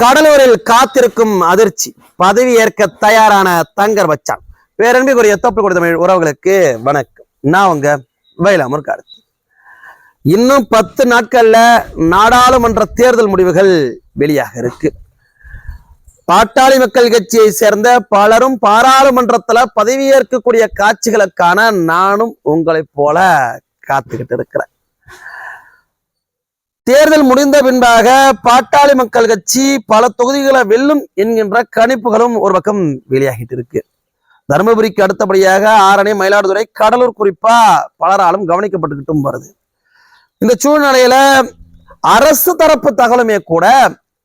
கடலூரில் காத்திருக்கும் அதிர்ச்சி. பதவி ஏற்க தயாரான தங்கர் பச்சான். பேரன்பிற்குரிய தொப்பு கொடுத்த தமிழ் உறவுகளுக்கு வணக்கம். நான் உங்க வயலாமூர் கார்த்தி இன்னும் பத்து நாட்கள்ல நாடாளுமன்ற தேர்தல் முடிவுகள் வெளியாக இருக்கு. பாட்டாளி மக்கள் கட்சியை சேர்ந்த பலரும் பாராளுமன்றத்துல பதவியேற்கக்கூடிய காட்சிகளுக்கான நானும் உங்களைப் போல காத்துக்கிட்டு இருக்கிறேன். தேர்தல் முடிந்த பின்பாக பாட்டாளி மக்கள் கட்சி பல தொகுதிகளை வெல்லும் என்கின்ற கணிப்புகளும் ஒரு பக்கம் வெளியாகிட்டு இருக்கு. தருமபுரிக்கு அடுத்தபடியாக ஆரணி மயிலாடுதுறை கடலூர் குறிப்பா பலராலும் கவனிக்கப்பட்டுக்கிட்டும் வருது. இந்த சூழ்நிலையில அரசு தரப்பு தகவலுமே கூட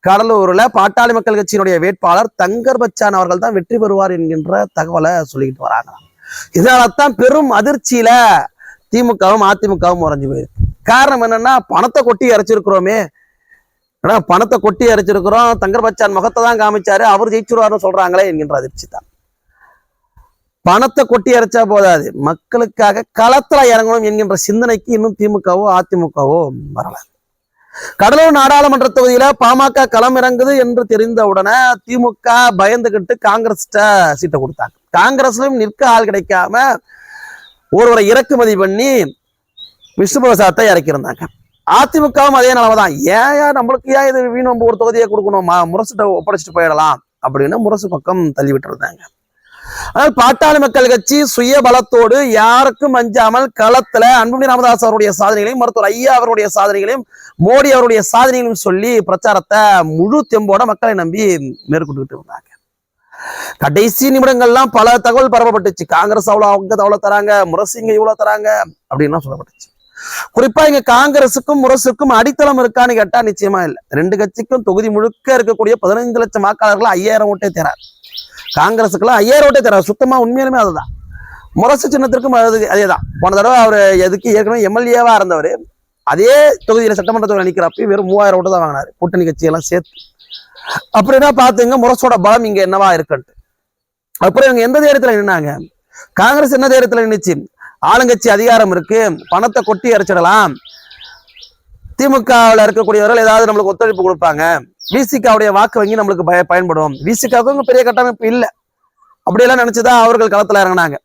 கடலூர்ல பாட்டாளி மக்கள் கட்சியினுடைய வேட்பாளர் தங்கர் பச்சான் அவர்கள் தான் வெற்றி பெறுவார் என்கின்ற தகவலை சொல்லிக்கிட்டு வராங்க. இதனால்தான் பெரும் அதிர்ச்சியில திமுகவும் அதிமுகவும் உறைஞ்சு போயிருக்கு. காரணம் என்னன்னா பணத்தை கொட்டி இறைச்சிருக்கிறோமே ஏன்னா பணத்தை கொட்டி இறைச்சிருக்கிறோம் தங்கர் பச்சான் முகத்தை தான் காமிச்சாரு. அவர் ஜெயிச்சிருவார்னு சொல்றாங்களே என்கின்ற அதிர்ச்சி தான் பணத்தை கொட்டி இறைச்சா போதாது. மக்களுக்காக களத்துல இறங்கணும் என்கின்ற சிந்தனைக்கு இன்னும் திமுகவோ அதிமுகவோ வரல. கடலூர் நாடாளுமன்ற தொகுதியில பாமக களம் இறங்குது என்று தெரிந்த உடனே திமுக பயந்துகிட்டு காங்கிரஸ்ட சீட்டை கொடுத்தாங்க. காங்கிரஸ்லயும் நிற்க ஆள் கிடைக்காம ஒருவரை இறக்குமதி பண்ணி விஷ்ணு பிரசாத்தை இறக்கியிருந்தாங்க. அதிமுகவும் அதே நிலைமை தான் ஏன் நம்மளுக்கு ஏன் இது வீண் ஒரு தொகுதியை கொடுக்கணும்? மா- முரசுட்ட ஒப்படைச்சிட்டு போயிடலாம் அப்படின்னு முரசு பக்கம் தள்ளி விட்டுருந்தாங்க ஆனால் பாட்டாளி மக்கள் கட்சி சுய பலத்தோடு யாருக்கும் அஞ்சாமல் களத்துல அன்புமணி ராமதாஸ் அவருடைய சாதனைகளையும் மருத்துவர் ஐயா அவருடைய சாதனைகளையும் மோடி அவருடைய சாதனைகளையும் சொல்லி பிரச்சாரத்தை முழு தெம்போட மக்களை நம்பி மேற்கொண்டுகிட்டு இருந்தாங்க. கடைசி நிமிடங்கள்லாம் பல தகவல் பரப்பப்பட்டுச்சு. காங்கிரஸ் அவ்வளவு அவங்க அவ்வளவு தராங்க முரசிங்க இவ்வளவு தராங்க அப்படின்லாம் சொல்லப்பட்டுச்சு. குறிப்பா இங்க காங்கிரசுக்கும் முரசுக்கும் அடித்தளம் இருக்கான்னு கேட்டா நிச்சயமா இல்லை. ரெண்டு கட்சிக்கும் தொகுதி முழுக்க இருக்கக்கூடிய பதினைந்து லட்சம் வாக்காளர்கள் ஐயாயிரம் ஓட்டே தரார். காங்கிரஸுக்கெல்லாம் ஐயாயிரம் ஓட்டே தரார். சுத்தமா உண்மையிலுமே அதுதான். முரசு சின்னத்திற்கும் அது அதேதான். போன தடவை அவர் எதுக்கு ஏற்கனவே எம்எல்ஏவா இருந்தவர் அதே தொகுதியில சட்டமன்ற தொகுதியில் நிக்கிறப்ப வெறும் மூவாயிரம் ஓட்டு தான் வாங்கினார். கூட்டணி கட்சியெல்லாம் சேர்த்து. அப்படின்னா பாத்துங்க முரசோட பலம் இங்க என்னவா இருக்குன்ட்டு. அப்புறம் இவங்க எந்த தைரியத்துல நின்னாங்க? காங்கிரஸ் என்ன தைரியத்துல நின்னுச்சு? ஆளுங்கட்சி அதிகாரம் இருக்கு பணத்தை கொட்டி அரைச்சிடலாம் திமுகவில் இருக்கக்கூடியவர்கள் ஏதாவது நம்மளுக்கு ஒத்துழைப்பு கொடுப்பாங்க. விசிகாவுடைய வாக்கு வங்கி நம்மளுக்கு பய பயன்படும். விசிகாவுக்கும் பெரிய கட்டமைப்பு இல்லை. அப்படியெல்லாம் நினைச்சுதான் அவர்கள் களத்துல இறங்கினாங்க.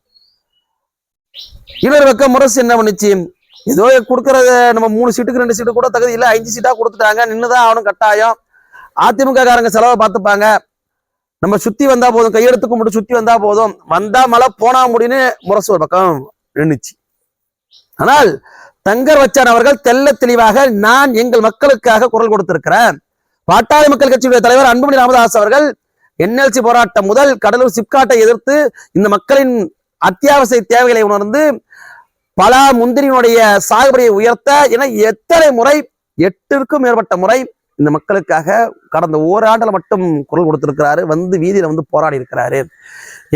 இன்னொரு பக்கம் முரசு என்ன பண்ணுச்சு? ஏதோ கொடுக்கறத நம்ம மூணு சீட்டுக்கு ரெண்டு சீட்டு கூட தகுதி இல்லை அஞ்சு சீட்டா கொடுத்துட்டாங்க. நின்னுதான் அவனும் கட்டாயம். அதிமுக காரங்க செலவை பார்த்துப்பாங்க. நம்ம சுத்தி வந்தா போதும். கையெடுத்து கும்பிட்டு சுத்தி வந்தா போதும். வந்தா மழை போனா முடின்னு முரசு ஒரு பக்கம். நின்றுச்சு ஆனால் தங்கர் வச்சான் அவர்கள் தெள்ள தெளிவாக நான் எங்கள் மக்களுக்காக குரல் கொடுத்திருக்கிறேன். பாட்டாளி மக்கள் கட்சியுடைய தலைவர் அன்புமணி ராமதாஸ் அவர்கள் என்எல்சி போராட்டம் முதல் கடலூர் சிப்காட்டை எதிர்த்து இந்த மக்களின் அத்தியாவசிய தேவைகளை உணர்ந்து பல முந்திரியினுடைய சாகுபடியை உயர்த்த என எத்தனை முறை எட்டிற்கும் மேற்பட்ட முறை இந்த மக்களுக்காக கடந்த ஓராண்டில் மட்டும் குரல் கொடுத்திருக்கிறாரு வந்து வீதியில வந்து போராடி இருக்கிறாரு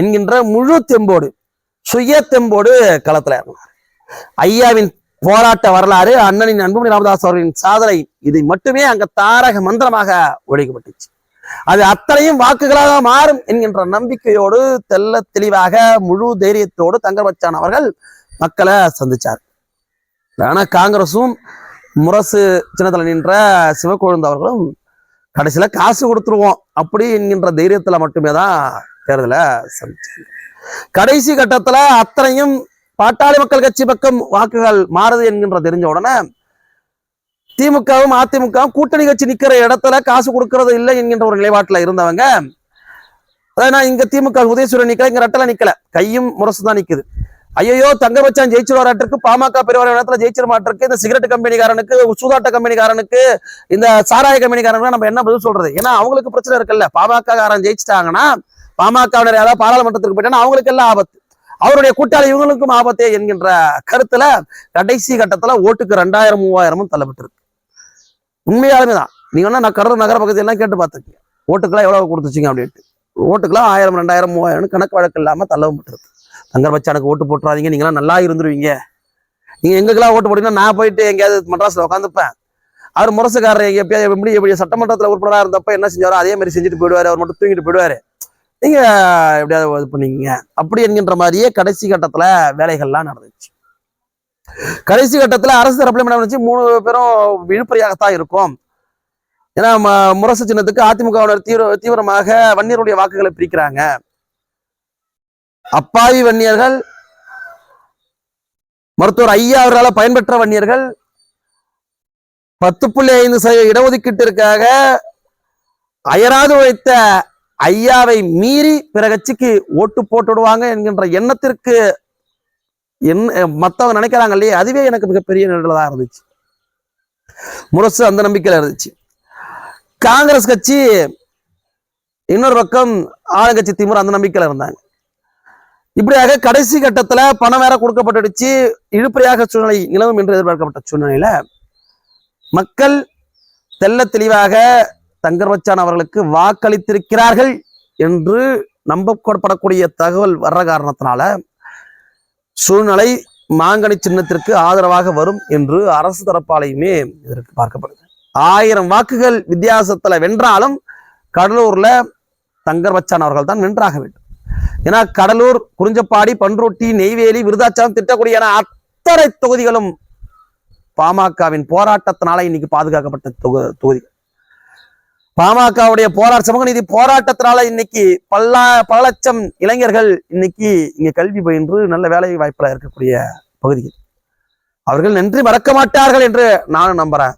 என்கின்ற முழு தெம்போடு. சுய தெம்போடு களத்துல இறங்கினார். ஐயாவின் போராட்ட வரலாறு அண்ணனின் அன்புமணி ராமதாஸ் அவர்களின் சாதனை இதை மட்டுமே அங்க தாரக மந்திரமாக ஒழிக்கப்பட்டுச்சு. அது அத்தனையும் வாக்குகளாக மாறும் என்கின்ற நம்பிக்கையோடு தெல்ல தெளிவாக முழு தைரியத்தோடு தங்கர்பச்சான் அவர்கள் மக்களை சந்திச்சார். ஆனா காங்கிரசும் முரசு சின்னத்துல நின்ற சிவக்கொழுந்து அவர்களும் கடைசியில காசு கொடுத்துருவோம் அப்படி என்கின்ற தைரியத்துல மட்டுமே தான் தேர்தலை சந்திச்சாங்க. கடைசி கட்டத்துல அத்தனையும் பாட்டாளி மக்கள் கட்சி பக்கம் வாக்குகள் மாறுது என்கின்ற தெரிஞ்ச உடனே திமுகவும் அதிமுகவும் கூட்டணி கட்சி நிக்கிற இடத்துல காசு கொடுக்கறது இல்லை என்கின்ற ஒரு நிலைப்பாட்டில் இருந்தவங்க அதான் நான் இங்க திமுக உதயசூரன் நிக்கல இங்க ரெட்டல நிக்கல கையும் முரசு தான் நிக்குது. ஐயோ தங்கமச்சான் வச்சான் பாமக பெருவார இடத்துல ஜெயிச்சிட மாட்டிருக்கு இந்த சிகரெட் கம்பெனிக்காரனுக்கு சூதாட்ட கம்பெனிக்காரனுக்கு இந்த சாராய கம்பெனிக்காரனுக்கு நம்ம என்ன பதில் சொல்றது? ஏன்னா அவங்களுக்கு பிரச்சனை இருக்குல்ல. பாமக காரன் ஜெயிச்சிட்டாங்கன்னா பாமகவினர் யாராவது பாராளுமன்றத்துக்கு போயிட்டாங்கன்னா அவங்களுக்கு எல்லாம் ஆபத்து. அவருடைய கூட்டாளி இவங்களுக்கும் ஆபத்தே என்கின்ற கருத்துல கடைசி கட்டத்துல ஓட்டுக்கு ரெண்டாயிரம் மூவாயிரமும் தள்ளப்பட்டிருக்கு. உண்மையாலுமே தான். நீங்க வேணா நான் கடலூர் நகர பக்கத்துல எல்லாம் கேட்டு பார்த்துக்கீங்க ஓட்டுக்கெல்லாம் எவ்வளவு கொடுத்துச்சிங்க அப்படின்ட்டு. ஓட்டுக்கெல்லாம் ஆயிரம் ரெண்டாயிரம் மூவாயிரம் கணக்கு வழக்கு இல்லாம தள்ளவும் பட்டிருக்கு. தங்கர்பச்சானுக்கு ஓட்டு போட்டுறாதீங்க. நீங்களாம் நல்லா இருந்துருவீங்க. நீங்க எங்களுக்கெல்லாம் ஓட்டு போட்டீங்கன்னா நான் போயிட்டு எங்கேயாவது மட்ராஸில் உட்காந்துப்பேன் அவர் முரசுக்காரர் எப்படியாவது எப்படி எப்படி சட்டமன்றத்தில் உறுப்பினராக இருந்தப்ப என்ன செஞ்சாரோ அதே மாதிரி செஞ்சுட்டு போயிடுவார். அவர் மட்டும் தூங்கிட்டு போயிடுவாரு. நீங்க எப்படியாவது இது பண்ணீங்க. அப்படி என்கின்ற மாதிரியே கடைசி கட்டத்துல வேலைகள்லாம் நடந்துச்சு. கடைசி கட்டத்துல அரசு தரப்புல என்ன நடந்துச்சு? மூணு பேரும் விழுப்பறையாகத்தான் இருக்கும். ஏன்னா முரசு சின்னத்துக்கு அதிமுகவினர் தீவிர தீவிரமாக வன்னியருடைய வாக்குகளை பிரிக்கிறாங்க. அப்பாவி வன்னியர்கள் மருத்துவர் ஐயா அவர்களால் பயன்பெற்ற வன்னியர்கள் பத்து புள்ளி ஐந்து சதவீத இடஒதுக்கீட்டிற்காக அயராது உழைத்த ஐயாவை மீறி பிற கட்சிக்கு ஓட்டு போட்டுடுவாங்க என்கின்ற எண்ணத்திற்கு என் மற்றவங்க நினைக்கிறாங்க இல்லையா அதுவே எனக்கு மிகப்பெரிய நிழலா இருந்துச்சு. முரசு அந்த நம்பிக்கையில் இருந்துச்சு. காங்கிரஸ் கட்சி இன்னொரு பக்கம் ஆளுங்கட்சி திமுக அந்த நம்பிக்கையில இருந்தாங்க. இப்படியாக கடைசி கட்டத்துல பணம் வேற கொடுக்கப்பட்டுடுச்சு. இழுப்பறையாக சூழ்நிலை நிலவும் என்று எதிர்பார்க்கப்பட்ட சூழ்நிலையில மக்கள் தெல்ல தெளிவாக தங்கர்வச்சான் அவர்களுக்கு வாக்களித்திருக்கிறார்கள் என்று நம்பப்படக்கூடிய தகவல் வர்ற காரணத்தினால சூழ்நிலை மாங்கனி சின்னத்திற்கு ஆதரவாக வரும் என்று அரசு தரப்பாலையுமே இதற்கு பார்க்கப்படுது. ஆயிரம் வாக்குகள் வித்தியாசத்துல வென்றாலும் கடலூர்ல தங்கர் அவர்கள் தான் வென்றாக வேண்டும். ஏன்னா கடலூர் குறிஞ்சப்பாடி பன்ருட்டி நெய்வேலி விருதாச்சலம் திட்டக்குடி என அத்தனை தொகுதிகளும் பாமகவின் போராட்டத்தினால இன்னைக்கு பாதுகாக்கப்பட்ட தொகு தொகுதிகள் பாமகவுடைய போராட்ட சமூக நீதி போராட்டத்தினால இன்னைக்கு பல்லா பல லட்சம் இளைஞர்கள் இன்னைக்கு இங்க கல்வி பயின்று நல்ல வேலை வாய்ப்புல இருக்கக்கூடிய பகுதிகள். அவர்கள் நன்றி மறக்க மாட்டார்கள் என்று நானும் நம்புறேன்.